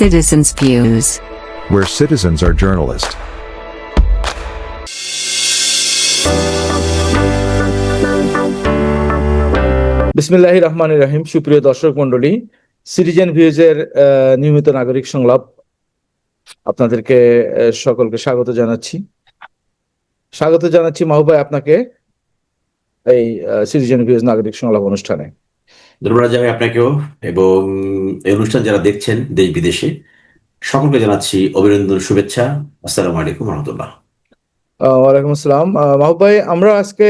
Citizens' Views. where citizens are journalists. বিসমিল্লাহ রহমান রাহিম সুপ্রিয় দর্শক মন্ডলী সিটিজেন ভিউজের আহ, নিয়মিত নাগরিক সংলাপ আপনাদেরকে সকলকে স্বাগত জানাচ্ছি স্বাগত জানাচ্ছি মাহবুবাই আপনাকে এই সিটিজেন ভিউজ নাগরিক সংলাপ অনুষ্ঠানে ধন্যবাদ জানাই আপনাকেও এবং এই অনুষ্ঠান যারা দেখছেন দেশ বিদেশে, সকলকে জানাচ্ছি অভিনন্দন, শুভেচ্ছা। আসসালামু আলাইকুম রহমতুল্লাহ। ওয়ালাইকুম আসসালাম। মাহবুব ভাই, আমরা আজকে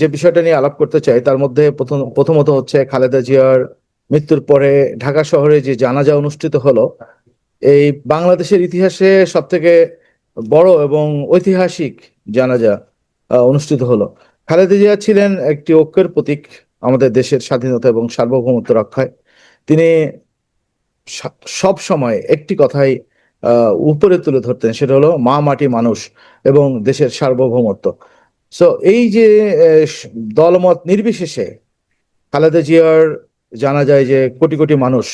যে বিষয়টা নিয়ে আলাপ করতে চাই, তার মধ্যে প্রথম, প্রথমত হচ্ছে খালেদা জিয়ার মৃত্যুর পরে ঢাকা শহরে যে জানাজা অনুষ্ঠিত হলো, এই বাংলাদেশের ইতিহাসে সব থেকে বড় এবং ঐতিহাসিক জানাজা অনুষ্ঠিত হলো। খালেদা জিয়া ছিলেন একটি ঐক্যের প্রতীক আমাদের দেশের স্বাধীনতা এবং সার্বভৌমত্ব রক্ষায়। তিনি সব সময় একটি কথাই উপরে তুলে ধরতেন, সেটা হলো মা মাটি মানুষ এবং দেশের সার্বভৌমত্ব। সো এই যে দলমত নির্বিশেষে খালেদা জিয়ার জানা যায় যে কোটি কোটি মানুষ,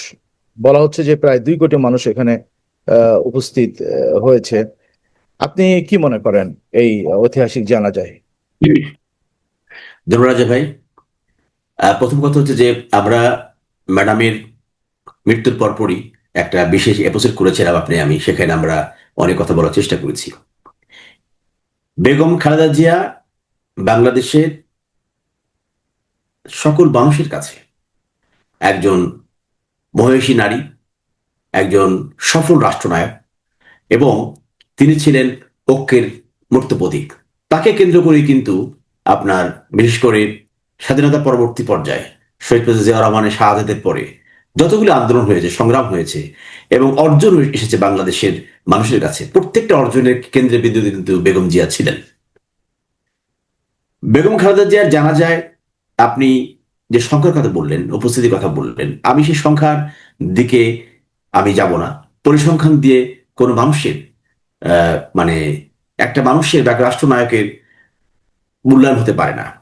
বলা হচ্ছে যে প্রায় দুই কোটি মানুষ এখানে উপস্থিত হয়েছে। আপনি কি মনে করেন এই ঐতিহাসিক জানা যায়? ধন্যবাদ ভাই। প্রথম কথা হচ্ছে যে আমরা ম্যাডামের মৃত্যুর পরপরই একটা বিশেষ এপিসোড করেছিলাম আপনি, আমি, সেখানে আমরা অনেক কথা বলার চেষ্টা করেছি। বেগম খালেদা জিয়া বাংলাদেশের সকল মানুষের কাছে একজন মহিষী নারী, একজন সফল রাষ্ট্রনায়ক এবং তিনি ছিলেন ঐক্যের মূর্ত প্রতীক। তাকে কেন্দ্র করে কিন্তু আপনার, বিশেষ করে স্বাধীনতা পরবর্তী পর্যায়ে শহীদ জিয়া রহমানের শাহাদাতের পরে যতগুলো আন্দোলন হয়েছে, সংগ্রাম হয়েছে এবং অর্জন এসেছে বাংলাদেশের মানুষের কাছে, প্রত্যেকটা অর্জনের কেন্দ্রে বিন্দুতে কিন্তু বেগম জিয়া ছিলেন। বেগম খালেদা জিয়ার জানা যায়, আপনি যে সংখ্যার কথা বললেন, উপস্থিতির কথা বললেন, আমি সেই সংখ্যার দিকে আমি যাব না। পরিসংখ্যান দিয়ে কোনো মানুষের মানে একটা মানুষের বা রাষ্ট্রনায়কের মূল্যায়ন হতে পারে না।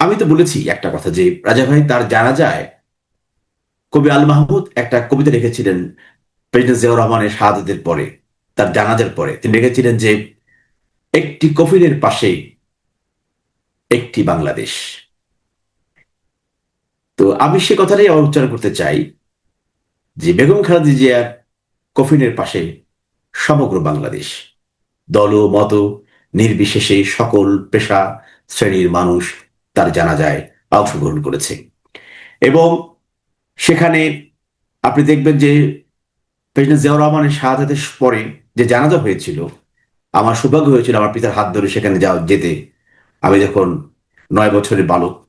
আমি তো বলেছি একটা কথা যে রাজা ভাই তার জানা যায় কবি আল মাহমুদ একটা কবিতা লিখেছিলেন প্রেসিডেন্ট জিয়াউর রহমানের শাহাদাতের পরে, তার জানাজার পরে। তিনি লিখেছিলেন যে, একটি কফিনের পাশে একটি বাংলাদেশ। তো আমি সে কথাটাই আবার উচ্চারণ করতে চাই যে, বেগম খালেদা জিয়ার কফিনের পাশে সমগ্র বাংলাদেশ, দল মত, নির্বিশেষে সকল পেশা, শ্রেণির মানুষ তার জানাজায় অংশগ্রহণ করেছে। এবং সেখানে আপনি দেখবেন যে প্রেসিডেন্ট জিয়াউর রহমানের শাহাদাতের পরে যে জানাজা হয়েছিল, আমার সৌভাগ্য হয়েছিল আমার পিতার হাত ধরে সেখানে যাওয়া যেতে। আমি যখন নয় বছরের বালক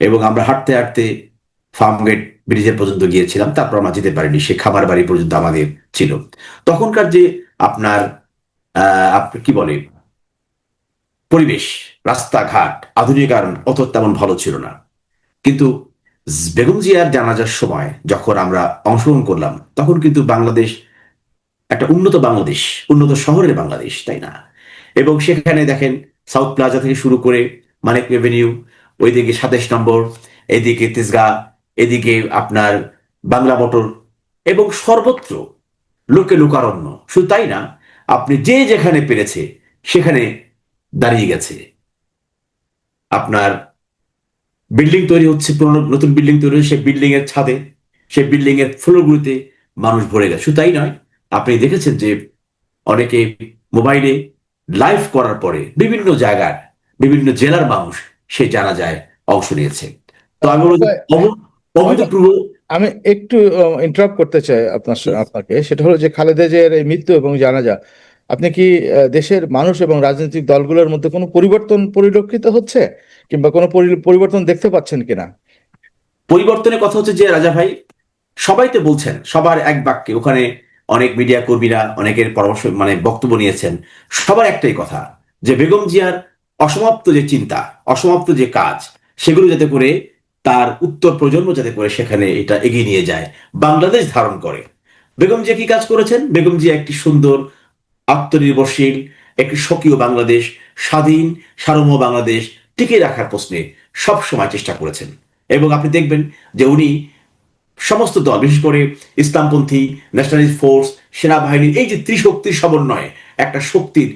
এবং আমরা হাঁটতে হাঁটতে ফার্মগেট ব্রিজের পর্যন্ত গিয়েছিলাম, তারপর আমরা যেতে পারিনি, সে খামার বাড়ি পর্যন্ত আমাদের ছিল। তখনকার যে আপনার, আহ আপনি কি বলে পরিবেশ, রাস্তাঘাট আধুনিকায়ন অত তেমন ভালো ছিল না। কিন্তু বেগম জিয়ার জানাজার সময় যখন আমরা অংশগ্রহণ করলাম, তখন কিন্তু বাংলাদেশ একটা উন্নত বাংলাদেশ, উন্নত শহরের বাংলাদেশ, তাই না? এবং সেখানে দেখেন সাউথ প্লাজা থেকে শুরু করে মানিক এভিনিউ, ওইদিকে সাতাইশ নম্বর, এদিকে তেজগা, এদিকে আপনার বাংলা মোটর এবং সর্বত্র লোকে লোকারণ্য। শুধু তাই না, আপনি যে যেখানে পেরেছে, সেখানে দাঁড়িয়ে গেছে। আপনার বিল্ডিং তৈরি হচ্ছে পুরনো নতুন বিল্ডিং তৈরি হচ্ছে সেই বিল্ডিং এর ছাদে সেই বিল্ডিং এর ফ্লোরগুলিতে মানুষ ভরে গেছে। শুধু তাই নয় আপনি দেখেছেন যে অনেকে মোবাইলে লাইভ করার পরে বিভিন্ন জায়গার বিভিন্ন জেলার মানুষ সেই জানা যায় অংশ নিয়েছে। তো আমি যে অভূতপূর্ব আমি একটু ইন্টারাপ্ট করতে চাই আপনার আপনাকে। সেটা হলো যে খালেদা জিয়ার এই মৃত্যু এবং জানাজা। আপনি কি দেশের মানুষ এবং রাজনৈতিক দলগুলোর মধ্যে কোনো পরিবর্তন পরিলক্ষিত হচ্ছে? কিংবা কোনো পরিবর্তন দেখতে পাচ্ছেন কিনা? পরিবর্তনের কথা হচ্ছে যে, রাজা ভাই, সবাই তো বলছেন, সবার এক বাক্যে, ওখানে অনেক মিডিয়া কর্মীরা, অনেকের পরামর্শ মানে বক্তব্য নিয়েছেন, সবার একটাই কথা, যে বেগম জিয়ার অসমাপ্ত যে চিন্তা, অসমাপ্ত যে কাজ, সেগুলো যাতে করে তার উত্তর প্রজন্ম যাতে করে সেখানে এটা এগিয়ে নিয়ে যায়, বাংলাদেশ ধারণ করে। বেগম জিয়া কি কাজ করেছেন? বেগম জিয়া একটি সুন্দর আত্মনির্ভরশীল, একটি স্বকীয় বাংলাদেশ, স্বাধীন সার্বভৌম বাংলাদেশ টিকে রাখার প্রশ্নে সব সময় চেষ্টা করেছেন। এবং আপনি দেখবেন যে উনি সমস্ত দল, বিশেষ করে ইসলামপন্থী ন্যাশনালিস্ট ফোর্স সেনাবাহিনী, এই যে ত্রিশক্তির সমন্বয়ে একটা শক্তির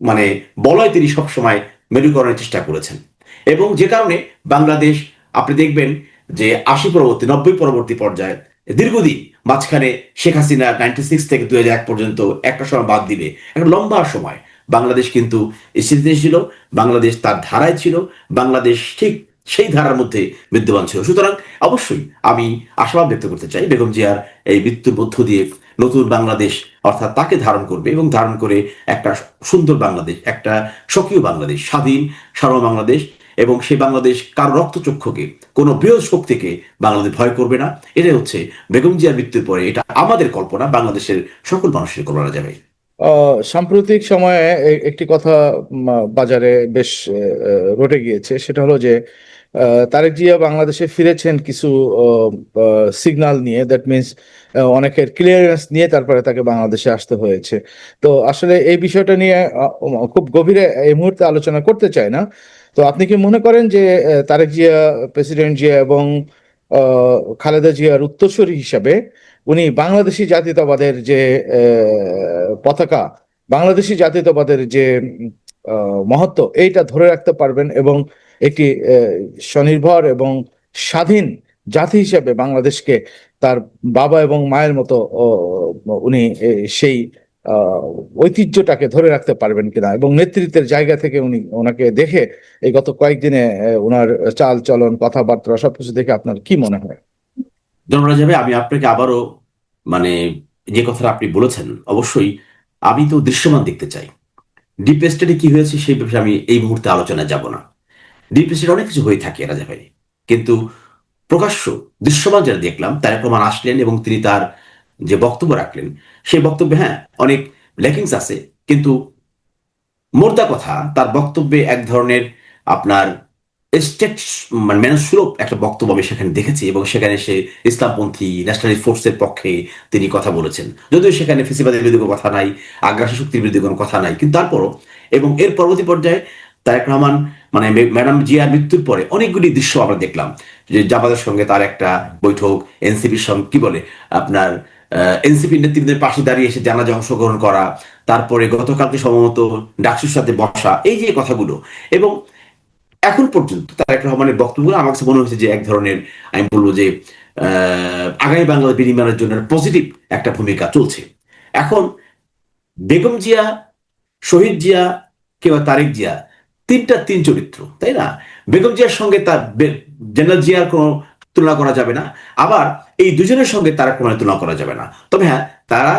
মানে বলয় তিনি সবসময় মেরুকরণের চেষ্টা করেছেন। এবং যে কারণে বাংলাদেশ, আপনি দেখবেন যে আশি পরবর্তী, নব্বই পরবর্তী পর্যায়ে দীর্ঘদিন মাঝখানে শেখ হাসিনা নাইনটি সিক্স থেকে দুই এক পর্যন্ত একটা সময় বাদ দিবে। একটা লম্বা সময়। বাংলাদেশ কিন্তু স্থিতিতে ছিল, বাংলাদেশ তার ধারায় ছিল, বাংলাদেশ ঠিক সেই ধারার মধ্যে বিদ্যমান ছিল। সুতরাং অবশ্যই আমি আশাবাদ ব্যক্ত করতে চাই বেগম জিয়ার এই মৃত্যুর মধ্য দিয়ে নতুন বাংলাদেশ অর্থাৎ তাকে ধারণ করবে এবং ধারণ করে একটা সুন্দর বাংলাদেশ, একটা স্বকীয় বাংলাদেশ, স্বাধীন সার্ব বাংলাদেশ। এবং সেই বাংলাদেশ কার রক্তচক্ষুকে, কোনো বৃহৎ শক্তিকে বাংলাদেশ ভয় করবে না। এটাই হচ্ছে বেগম জিয়ার মৃত্যুর পরে এটা আমাদের কল্পনা, বাংলাদেশের সকল মানুষের কল্পনা যাবে। সাম্প্রতিক সময়ে একটি কথা বাজারে বেশ রটে গিয়েছে। সেটা হলো যে তারেক জিয়া বাংলাদেশে ফিরেছেন কিছু সিগন্যাল নিয়ে। দ্যাট মিনস অনেকের ক্লিয়ারেন্স নিয়ে তারপরে তাকে বাংলাদেশে আসতে হয়েছে। তো আসলে এই বিষয়টা নিয়ে খুব গভীরে এই মুহূর্তে আলোচনা করতে চাই না। তো আপনি কি মনে করেন যে তারেক জিয়া, প্রেসিডেন্ট জিয়া এবং খালেদা জিয়ার উত্তরসূরি হিসাবে উনি বাংলাদেশি জাতীয়তাবাদের যে পতাকা, বাংলাদেশি জাতীয়তাবাদের যে মহত্ব, এইটা ধরে রাখতে পারবেন এবং একটি স্বনির্ভর এবং স্বাধীন জাতি হিসেবে বাংলাদেশকে তার বাবা এবং মায়ের মতো উনি সেই ঐতিহ্যটাকে ধরে রাখতে পারবেন কিনা এবং নেতৃত্বের জায়গা থেকে উনি ওনাকে দেখে এই গত কয়েকদিনে ওনার চাল চলন, কথাবার্তা সবকিছু দেখে আপনার কি মনে হয়? জনরা যাবে আমি আপনাকে আবারও মানে যে কথাটা আপনি বলেছেন, অবশ্যই আমি তো দৃশ্যমান দেখতে চাই। ডিপ স্টেটে কি হয়েছে সেই বিষয়ে আমি এই মুহূর্তে আলোচনায় যাব না। ডিপ স্টেটে অনেক কিছু হয়ে থাকে, রাজা ভাই। কিন্তু প্রকাশ্য দৃশ্যমান যেটা দেখলাম, তার প্রমাণ আসলেন এবং তিনি তার যে বক্তব্য রাখলেন, সেই বক্তব্যে হ্যাঁ অনেক ল্যাকিংস আছে, কিন্তু মোর্দা কথা, তার বক্তব্যে এক ধরনের আপনার স্টেট মানে মেনে একটা বক্তব্য আমি সেখানে দেখেছি এবং সেখানে সে ইসলামপন্থী ন্যাশনালিস্ট ফোর্সের পক্ষে তিনি কথা বলেছেন। যদিও সেখানে ফেসিবাদের বিরুদ্ধে কোনো কথা নাই, আগ্রাসী শক্তির বিরুদ্ধে কোনো কথা নাই, কিন্তু তারপরও এবং এর পরবর্তী পর্যায়ে তারেক রহমান মানে ম্যাডাম জিয়ার মৃত্যুর পরে অনেকগুলি দৃশ্য আমরা দেখলাম, যে জামাতের সঙ্গে তার একটা বৈঠক, এনসিপির সঙ্গে, কি বলে, আপনার এনসিপি নেতৃত্বের পাশে দাঁড়িয়ে এসে জানাজা অংশগ্রহণ করা, তারপরে গতকালকে সম্ভবত ডাকসুর সাথে বসা, এই যে কথাগুলো। এবং এখন পর্যন্ত তারেক রহমানের বক্তব্যগুলো আমার কাছে মনে হয়েছে যে এক ধরনের, আমি বলব যে আগামী বাংলাদেশ বিনিময়ের জন্য পজিটিভ একটা ভূমিকা চলছে। এখন বেগম জিয়া, শহীদ জিয়া, কিংবা তারেক জিয়া, তিনটা তিন চরিত্র, তাই না? বেগম জিয়ার সঙ্গে তার জেনারেল জিয়ার কোনো তুলনা করা যাবে না। আবার এই দুজনের সঙ্গে তারা কোনো তুলনা করা যাবে না। তবে হ্যাঁ তারা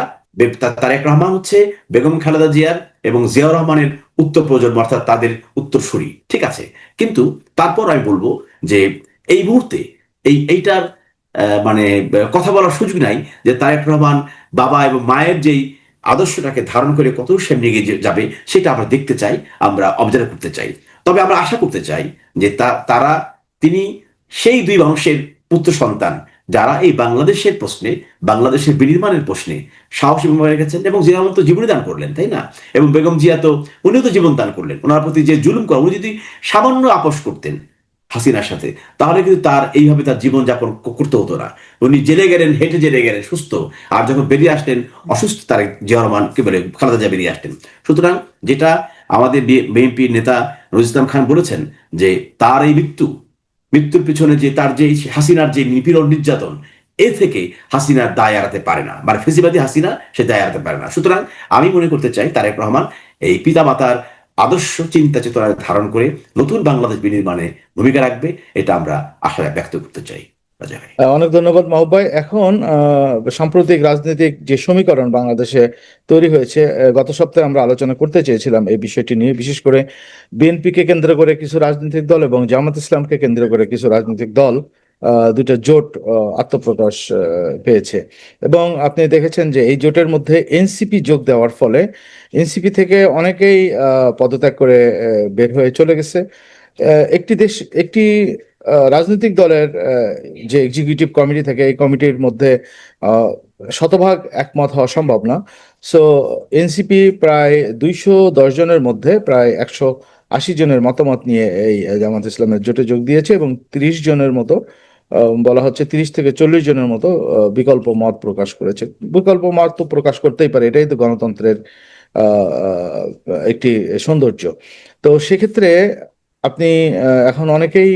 তারেক রহমান হচ্ছে বেগম খালেদা জিয়ার এবং জিয়াউর রহমানের উত্তর প্রজন্ম, অর্থাৎ তাদের উত্তরসূরি। ঠিক আছে? কিন্তু তারপর আমি বলব যে এই মুহূর্তে এই এইটার মানে কথা বলার সুযোগ নাই যে তারেক রহমান বাবা এবং মায়ের যেই আদর্শটাকে ধারণ করে কত সামনে এগিয়ে যাবে, সেটা আমরা দেখতে চাই, আমরা অবজার্ভ করতে চাই। তবে আমরা আশা করতে চাই যে তারা, তিনি সেই দুই মানুষের পুত্র সন্তান যারা এই বাংলাদেশের প্রশ্নে, বাংলাদেশের বিনির্মাণের প্রশ্নে সাহসী ভূমিকা রেখেছেন এবং জিয়া তো জীবনী দান করলেন, তাই না? এবং বেগম জিয়া তো উনিও তো জীবন দান করলেন। ওনার প্রতি যে জুলুম করা, উনি যদি সামান্য আপোষ করতেন হাসিনার সাথে, তাহলে কিন্তু তার এইভাবে তার জীবন যাপন করতে হতো না। উনি জেলে গেলেন, হেঁটে জেলে গেলেন, সুস্থ। আর যখন বেরিয়ে আসলেন, অসুস্থ তার জিয়া রহমান, কি বলে, খালেদা জিয়া বেরিয়ে আসলেন। সুতরাং যেটা আমাদের বিএনপির নেতা ইসলাম খান বলেছেন যে তার এই মৃত্যু মৃত্যুর পিছনে যে তার যে হাসিনার যে নিপীড়ন নির্যাতন, এ থেকে হাসিনা দায় এড়াতে পারে না। মানে ফেসিবাদী হাসিনা, সে দায় এড়াতে পারে না। সুতরাং আমি মনে করতে চাই, তারেক রহমান, এই পিতা মাতার আদর্শ চিন্তা চেতনা ধারণ করে নতুন বাংলাদেশ বিনির্মাণে ভূমিকা রাখবে, এটা আমরা আশা ব্যক্ত করতে চাই। অনেক ধন্যবাদ মাহবুব ভাই। এখন সাম্প্রতিক রাজনৈতিক যে সমীকরণ বাংলাদেশে তৈরি হয়েছে গত সপ্তাহে আমরা আলোচনা করতে চেয়েছিলাম এই বিষয়টি নিয়ে। বিশেষ করে বিএনপিকে কেন্দ্র করে কিছু রাজনৈতিক দল এবং জামাত ইসলামকে কেন্দ্র করে কিছু রাজনৈতিক দল দুটো জোট আত্মপ্রকাশ পেয়েছে। এবং আপনি দেখেছেন যে এই জোটের মধ্যে এনসিপি যোগ দেওয়ার ফলে এনসিপি থেকে অনেকেই পদত্যাগ করে বের হয়ে চলে গেছে। একটি দেশ, একটি রাজনৈতিক দলের যে এক্সিকিউটিভ কমিটি থাকে, এই কমিটির মধ্যে শতভাগ একমত হওয়া সম্ভব না। সো এনসিপি প্রায় দুইশো দশ জনের মধ্যে প্রায় একশো আশি জনের মতামত নিয়ে এই জামাত ইসলামের জোটে যোগ দিয়েছে এবং তিরিশ জনের মতো বলা হচ্ছে তিরিশ থেকে চল্লিশ জনের মতো বিকল্প মত প্রকাশ করেছে। বিকল্প মত তো প্রকাশ করতেই পারে, এটাই তো গণতন্ত্রের একটি সৌন্দর্য। তো সেক্ষেত্রে আপনি এখন অনেকেই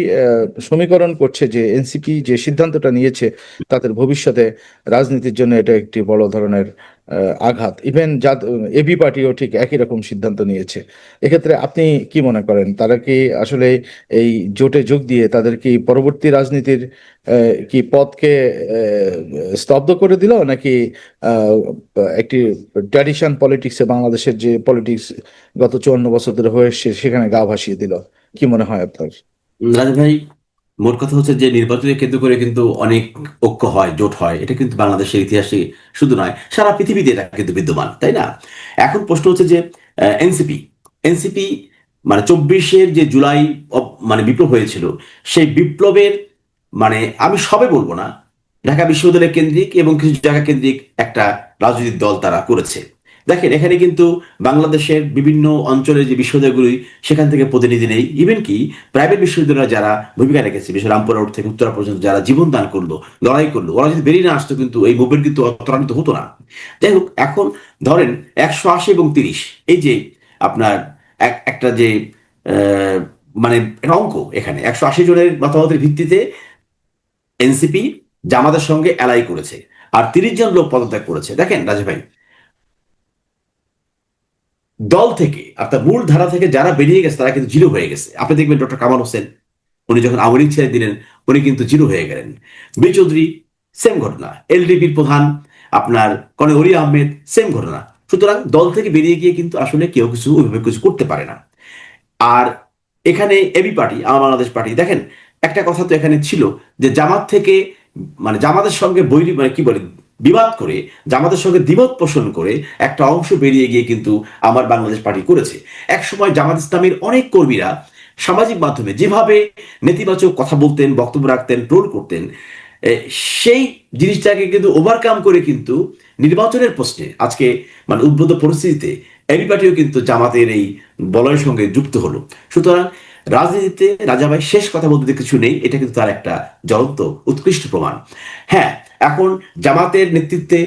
সমীকরণ করছে যে এনসিপি যে সিদ্ধান্তটা নিয়েছে, তাদের ভবিষ্যতে রাজনীতির জন্য এটা একটি বড় ধরনের আঘাত। ইভেন যা এবি পার্টিও ঠিক একই রকম সিদ্ধান্ত নিয়েছে। এক্ষেত্রে আপনি কি মনে করেন? তারা কি আসলে এই জোটে যোগ দিয়ে তাদের কি পরবর্তী রাজনীতির কি পথকে স্তব্ধ করে দিল? নাকি একটি ট্র্যাডিশন পলিটিক্সে বাংলাদেশের যে পলিটিক্স গত চুয়ান্ন বছর ধরে হয়ে সেখানে গা ভাসিয়ে দিল? কি মনে হয় আপনার? রাজা ভাই মোট কথা হচ্ছে যে নির্বাচনের কেন্দ্র করে কিন্তু অনেক ঐক্য হয়, জোট হয়। এটা কিন্তু বাংলাদেশের ইতিহাসে শুধু নয়, সারা পৃথিবীতে এটা কিন্তু বিদ্যমান, তাই না? এখন প্রশ্ন হচ্ছে যে এনসিপি এনসিপি মানে চব্বিশের যে জুলাই মানে বিপ্লব হয়েছিল, সেই বিপ্লবের মানে আমি সবে বলব না, ঢাকা বিশ্ববিদ্যালয় কেন্দ্রিক এবং কিছু জায়গা কেন্দ্রিক একটা রাজনৈতিক দল তারা করেছে। দেখেন, এখানে কিন্তু বাংলাদেশের বিভিন্ন অঞ্চলের যে বিশ্ববিদ্যালয়গুলি, সেখান থেকে প্রতিনিধি নেই। ইভেন কি প্রাইভেট বিশ্ববিদ্যালয় যারা ভূমিকা রেখেছে, বিশেষ রামপুর রোড থেকে উত্তরা পর্যন্ত যারা জীবন দান করল, লড়াই করল, ওরা যদি বেরিয়ে না আসতো কিন্তু এই মুভমেন্ট কিন্তু ত্বরান্বিত হতো না। যাই হোক, এখন ধরেন একশো আশি এবং তিরিশ, এই যে আপনার এক- একটা যে মানে অঙ্ক এখানে, একশো আশি জনের মতামতের ভিত্তিতে এনসিপি জামাতের সঙ্গে অ্যালাই করেছে, আর তিরিশ জন লোক পদত্যাগ করেছে। দেখেন রাজু ভাই দল থেকে, অর্থাৎ মূল ধারা থেকে যারা বেরিয়ে গেছে, তারা কিন্তু জিরো হয়ে গেছে। আপনি দেখবেন ডক্টর কামাল হোসেন, উনি যখন আওয়ামী লীগ ছেড়ে দিলেন, উনি কিন্তু জিরো হয়ে গেলেন। বি চৌধুরী, সেম ঘটনা। এলডিপির প্রধান, আপনার কনে হরি আহমেদ, সেম ঘটনা। সুতরাং দল থেকে বেরিয়ে গিয়ে কিন্তু আসলে কেউ কিছু, ওইভাবে কিছু করতে পারে না। আর এখানে এবি পার্টি আমার বাংলাদেশ পার্টি, দেখেন, একটা কথা তো এখানে ছিল যে জামাত থেকে মানে জামাতের সঙ্গে বৈরি মানে কি বলে বিবাদ করে জামাতের সঙ্গে দ্বিমত পোষণ করে, একটা অংশ বেরিয়ে গিয়ে কিন্তু আমার বাংলাদেশ পার্টি করেছে। এক সময় জামাত ইসলামের অনেক কর্মীরা সামাজিক মাধ্যমে যেভাবে নেতিবাচক কথা বলতেন, বক্তব্য রাখতেন ট্রোল করতেন সেই জিনিসটাকে কিন্তু ওভারকাম করে কিন্তু নির্বাচনের প্রশ্নে আজকে মানে উদ্বুদ্ধ পরিস্থিতিতে এবি পার্টিও কিন্তু জামাতের এই বলয়ের সঙ্গে যুক্ত হলো। সুতরাং রাজনীতিতে রাজাভাই শেষ কথা বলতে কিছু নেই, এটা কিন্তু তার একটা জ্বলন্ত, উৎকৃষ্ট প্রমাণ। হ্যাঁ এখন জামাতের নেতৃত্বে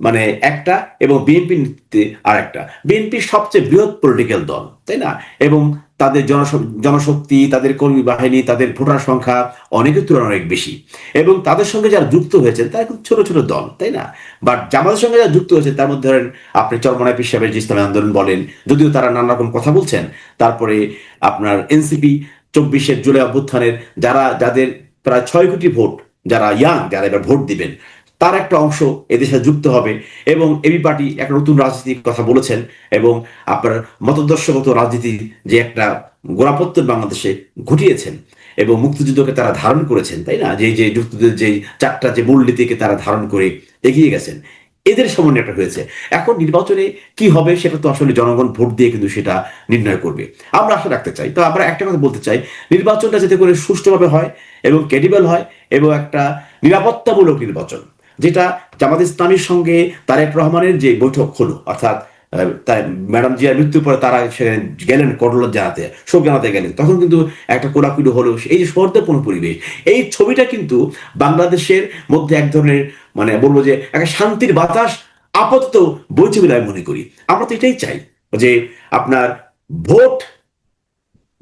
মানে একটা এবং বিএনপি নেতৃত্বে আর একটা বিএনপি সবচেয়ে বৃহৎ পলিটিক্যাল দল, তাই না? এবং তাদের জনশ- জনশক্তি, তাদের কর্মী বাহিনী, তাদের ভোটার সংখ্যা অনেকের তুলনায় অনেক বেশি। এবং তাদের সঙ্গে যারা যুক্ত হয়েছেন, তারা খুব ছোট ছোট দল, তাই না? বাট জামাতের সঙ্গে যারা যুক্ত হয়েছে তার মধ্যে ধরেন আপনি চরমনায় পিস সাহেবের যে ইসলামী আন্দোলন বলেন, যদিও তারা নানা রকম কথা বলছেন, তারপরে আপনার এনসিপি চব্বিশের জুলাই অভ্যুত্থানের যারা, যাদের প্রায় ছয় কোটি ভোট, যারা ইয়াং যারা এবার ভোট দিবেন তার একটা অংশ এদের সাথে যুক্ত হবে এবং এবি পার্টি একটা নতুন রাজনীতির কথা বলেছেন এবং আপনার মতদর্শগত রাজনীতির যে একটা গোড়াপত্তর বাংলাদেশে ঘটিয়েছেন এবং মুক্তিযুদ্ধকে তারা ধারণ করেছেন, তাই না? যে যে যুক্তিদের যে চারটা যে মূলনীতিকে তারা ধারণ করে এগিয়ে গেছেন, এদের সমন্বয় একটা হয়েছে। এখন নির্বাচনে কি হবে সেটা তো আসলে জনগণ ভোট দিয়ে কিন্তু সেটা নির্ণয় করবে। আমরা আশা রাখতে চাই। তো আমরা একটা কথা বলতে চাই, নির্বাচনটা যাতে করে সুষ্ঠুভাবে হয় এবং ক্রেডিবল হয় এবং একটা নিরাপত্তামূলক নির্বাচন। যেটা জামাত ইসলামীর সঙ্গে তারেক রহমানের যে বৈঠক হলো, অর্থাৎ তাই ম্যাডাম জিয়ার মৃত্যুর পরে তারা সেখানে গেলেন করলত জানাতে শোক জানাতে গেলেন। তখন কিন্তু একটা কোলাকুলি হলো, এই যে সৌহার্দ্যপূর্ণ পরিবেশ, এই ছবিটা কিন্তু বাংলাদেশের মধ্যে এক ধরনের মানে বলব যে একটা শান্তির বাতাস আপাতত বইছে বলে আমি মনে করি। আমরা তো এটাই চাই যে আপনার ভোট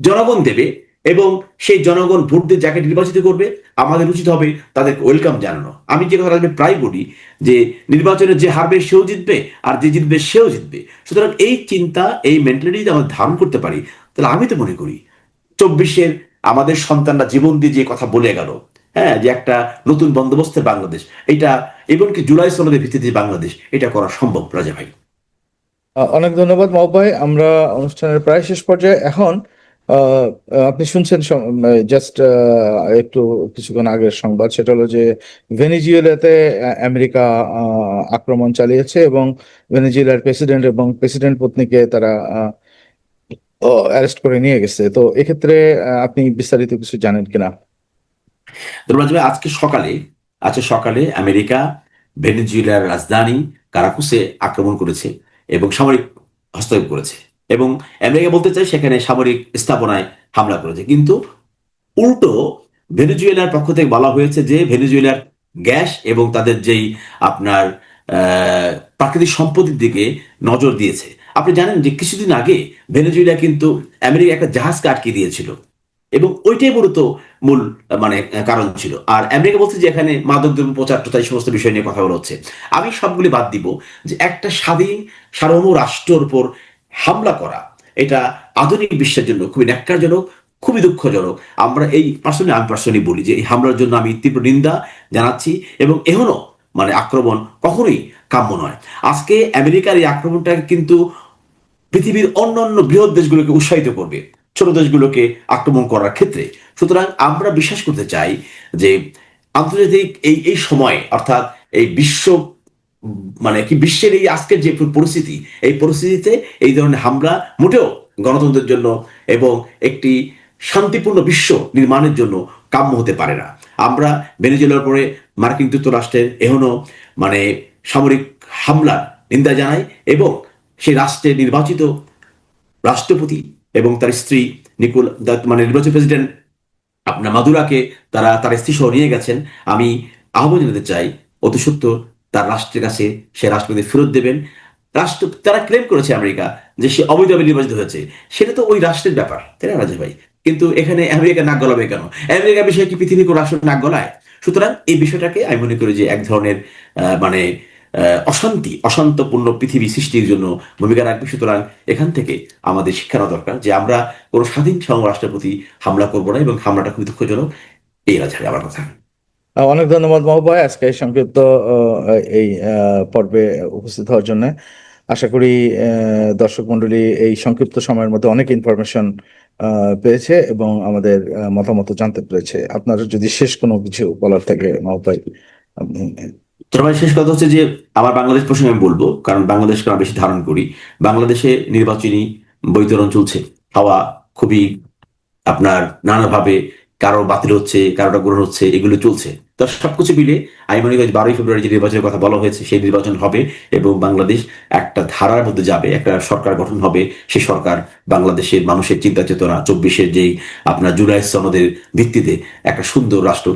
জনগণ দেবে এবং সেই জনগণ ভোট দিয়ে যাকে নির্বাচিত করবে, আমাদের উচিত হবে তাদেরকে ওয়েলকাম জানানো। আমি যে কথা আমি প্রায় বলি যে নির্বাচনে যে হারবে সেও জিতবে আর যে জিতবে সেও জিতবে। সুতরাং এই চিন্তা, এই মেন্টালিটি যদি আমরা ধারণ করতে পারি, তাহলে আমি তো মনে করি চব্বিশের আমাদের সন্তানরা জীবন দিয়ে যে কথা বলে গেল হ্যাঁ যে একটা নতুন বন্দোবস্তের বাংলাদেশ, এটা এমনকি জুলাই সনদের ভিত্তিতে বাংলাদেশ এটা করা সম্ভব, রাজা ভাই। অনেক ধন্যবাদ মাহবুব ভাই। আমরা অনুষ্ঠানের প্রায় শেষ পর্যায়ে এখন আপনি শুনছেন জাস্ট একটু কিছুক্ষণ আগের সংবাদ, সেটা হলো যে ভেনিজুয়েলাতে আমেরিকা আক্রমণ চালিয়েছে এবং ভেনিজুয়েলার প্রেসিডেন্ট এবং প্রেসিডেন্ট পত্নীকে তারা অ্যারেস্ট করে নিয়ে গেছে। তো এক্ষেত্রে আপনি বিস্তারিত কিছু জানেন কিনা? আজকে সকালে আজকে সকালে আমেরিকা, ভেনেজুয়েলার রাজধানী কারাকুসে আক্রমণ করেছে এবং সামরিক হস্তক্ষেপ করেছে। এবং আমেরিকা বলতে চাই সেখানে সামরিক স্থাপনায় হামলা করেছে। কিন্তু উল্টো ভেনেজুয়েলার পক্ষ থেকে বলা হয়েছে যে ভেনেজুয়েলার গ্যাস এবং তাদের যেই আপনার প্রাকৃতিক সম্পত্তির দিকে নজর দিয়েছে। আপনি জানেন যে কিছুদিন আগে ভেনেজুয়েলা কিন্তু আমেরিকা একটা জাহাজকে আটকে দিয়েছিল এবং ওইটাই মূলত মূল মানে কারণ ছিল। আর আমেরিকা বলছে যে এখানে মাদক দ্রব্য প্রচার প্রচার এই সমস্ত বিষয় নিয়ে কথা বলা হচ্ছে। আমি সবগুলি বাদ দিব যে একটা স্বাধীন সার্বভৌম রাষ্ট্রের উপর হামলা করা, এটা আধুনিক বিশ্বের জন্য খুবই ন্যাক্কারজনক, খুবই দুঃখজনক। আমরা এই পার্সোনালি আমি পার্সোনালি বলি যে এই হামলার জন্য আমি তীব্র নিন্দা জানাচ্ছি এবং এখনও মানে আক্রমণ কখনোই কাম্য নয়। আজকে আমেরিকার এই আক্রমণটা কিন্তু পৃথিবীর অন্যান্য বৃহৎ দেশগুলোকে উৎসাহিত করবে, ছোট দেশগুলোকে আক্রমণ করার ক্ষেত্রে। সুতরাং আমরা বিশ্বাস করতে চাই যে আন্তর্জাতিক এই এই সময়ে, অর্থাৎ এই বিশ্ব মানে কি বিশ্বের এই আজকের যে পরিস্থিতি, এই পরিস্থিতিতে এই ধরনের হামলা মোটেও গণতন্ত্রের জন্য এবং একটি শান্তিপূর্ণ বিশ্ব নির্মাণের জন্য কাম্য হতে পারে না। আমরা ভেনেজুয়েলার পরে মার্কিন যুক্তরাষ্ট্রের এখনও মানে সামরিক হামলার নিন্দা জানাই এবং সেই রাষ্ট্রের নির্বাচিত রাষ্ট্রপতি এবং তার স্ত্রী নিকোল মানে নির্বাচিত প্রেসিডেন্ট আপনার মাদুরাকে তারা তার স্ত্রী সহ নিয়ে গেছেন। আমি আহ্বান জানাতে চাই অতি সত্য তার রাষ্ট্রের কাছে সে রাষ্ট্রপতি ফেরত দেবেন। রাষ্ট্র তারা ক্লেম করেছে আমেরিকা যে সে অবৈধভাবে নির্বাচিত হয়েছে। সেটা তো ওই রাষ্ট্রের ব্যাপার, তাই না রাজা ভাই? কিন্তু এখানে আমেরিকা নাক গলাবে কেন? আমেরিকা বিষয়ে কি পৃথিবীর কোন রাষ্ট্র নাক গলায়? সুতরাং এই বিষয়টাকে আমি মনে করি যে এক ধরনের মানে অশান্তি, অশান্তপূর্ণ পৃথিবী সৃষ্টির জন্য ভূমিকা রাখবে। সুতরাং এখান থেকে আমাদের শিক্ষা নেওয়া দরকার যে আমরা কোনো স্বাধীন সং রাষ্ট্রের প্রতি হামলা করব না এবং হামলাটা খুবই দুঃখজনক। এই রাজা আমার কথা। অনেক ধন্যবাদ মহোদয় আজকে সংক্ষিপ্ত এই পর্বে উপস্থিত হওয়ার জন্য। আশা করি দর্শক মণ্ডলী এই সংক্ষিপ্ত সময়ের মধ্যে অনেক ইনফরমেশন পেয়েছে এবং আমাদের মতামত জানতে পেরেছে। আপনার যদি শেষ কোনো কিছু বলার থাকে আপনি তোর শেষ কথা হচ্ছে যে, আমার বাংলাদেশ প্রসঙ্গে আমি বলব, কারণ বাংলাদেশকে আমি বেশি ধারণ করি। বাংলাদেশে নির্বাচনী বৈতরণ চলছে। হাওয়া খুবই আপনার নানাভাবে কারও বাতিল হচ্ছে কারোটা গ্রহণ হচ্ছে, এগুলো চলছে। তো সবকিছু মিলে আমি মনে করি বারোই ফেব্রুয়ারি যে নির্বাচনের কথা বলা হয়েছে, সেই নির্বাচন হবে এবং বাংলাদেশ একটা ধারার মধ্যে যাবে, একটা সরকার গঠন হবে। সেই সরকার বাংলাদেশের মানুষের চিন্তা চেতনা, চব্বিশের যেই আপনার জুলাই সনদের ভিত্তিতে একটা সুন্দর রাষ্ট্র।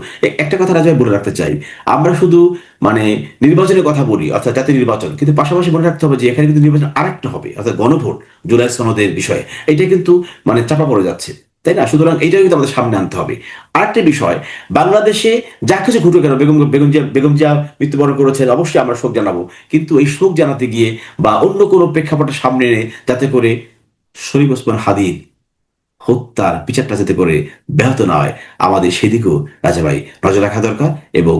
একটা কথা রাজা বলে রাখতে চাই, আমরা শুধু মানে নির্বাচনের কথা বলি, অর্থাৎ জাতীয় নির্বাচন, কিন্তু পাশাপাশি মনে রাখতে হবে যে এখানে কিন্তু নির্বাচন আরেকটা হবে, অর্থাৎ গণভোট জুলাই সনদের বিষয়ে। এটা কিন্তু মানে চাপা পড়ে যাচ্ছে। তাই না? সুতরাং এইটাও কিন্তু আমাদের সামনে আনতে হবে। আরেকটা বিষয়, বাংলাদেশে যা কিছু ঘটুক কেন, বেগম বেগম জিয়া বেগম জিয়া মৃত্যুবরণ করেছেন, অবশ্যই আমরা শোক জানাব। কিন্তু এই শোক জানাতে গিয়ে বা অন্য কোনো প্রেক্ষাপটের সামনে এনে যাতে করে শরীফ ওসমান হাদির হত্যার বিচারটা যাতে করে ব্যাহত না হয়, আমাদের সেদিকেও রাজা ভাই নজর রাখা দরকার এবং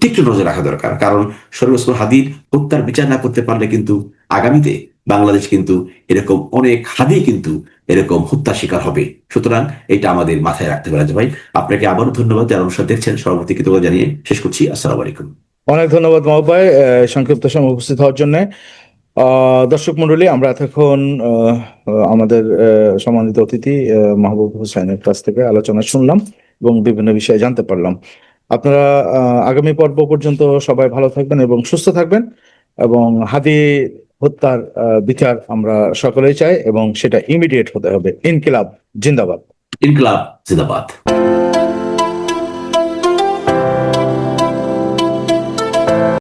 তীক্ষ্ণ নজর রাখা দরকার। কারণ শরীফ ওসমান হাদির হত্যার বিচার না করতে পারলে কিন্তু আগামীতে বাংলাদেশ কিন্তু এরকম অনেক হাদি কিন্তু এরকম হত্যা শিকার হবে। সুতরাং এটা আমাদের মাথায় রাখতে রাজা ভাই। আপনাকে আবারও ধন্যবাদ যারা অনুষ্ঠান দেখছেন। সর্বপ্রতি কৃতজ্ঞতা জানিয়ে শেষ করছি। আসসালামু আলাইকুম। অনেক ধন্যবাদ মহোদয় আহ, সংক্ষিপ্ত সময় উপস্থিত হওয়ার জন্য। দর্শক মন্ডলী আমরা এতক্ষণ আমাদের সম্মানিত অতিথি মাহবুব হোসেনের কাছ থেকে আলোচনা শুনলাম এবং বিভিন্ন বিষয়ে জানতে পারলাম। আপনারা আগামী পর্ব পর্যন্ত সবাই ভালো থাকবেন এবং সুস্থ থাকবেন এবং হাদি হত্যার বিচার আমরা সকলেই চাই এবং সেটা ইমিডিয়েট হতে হবে। ইনকিলাব জিন্দাবাদ। ইনকিলাব জিন্দাবাদ।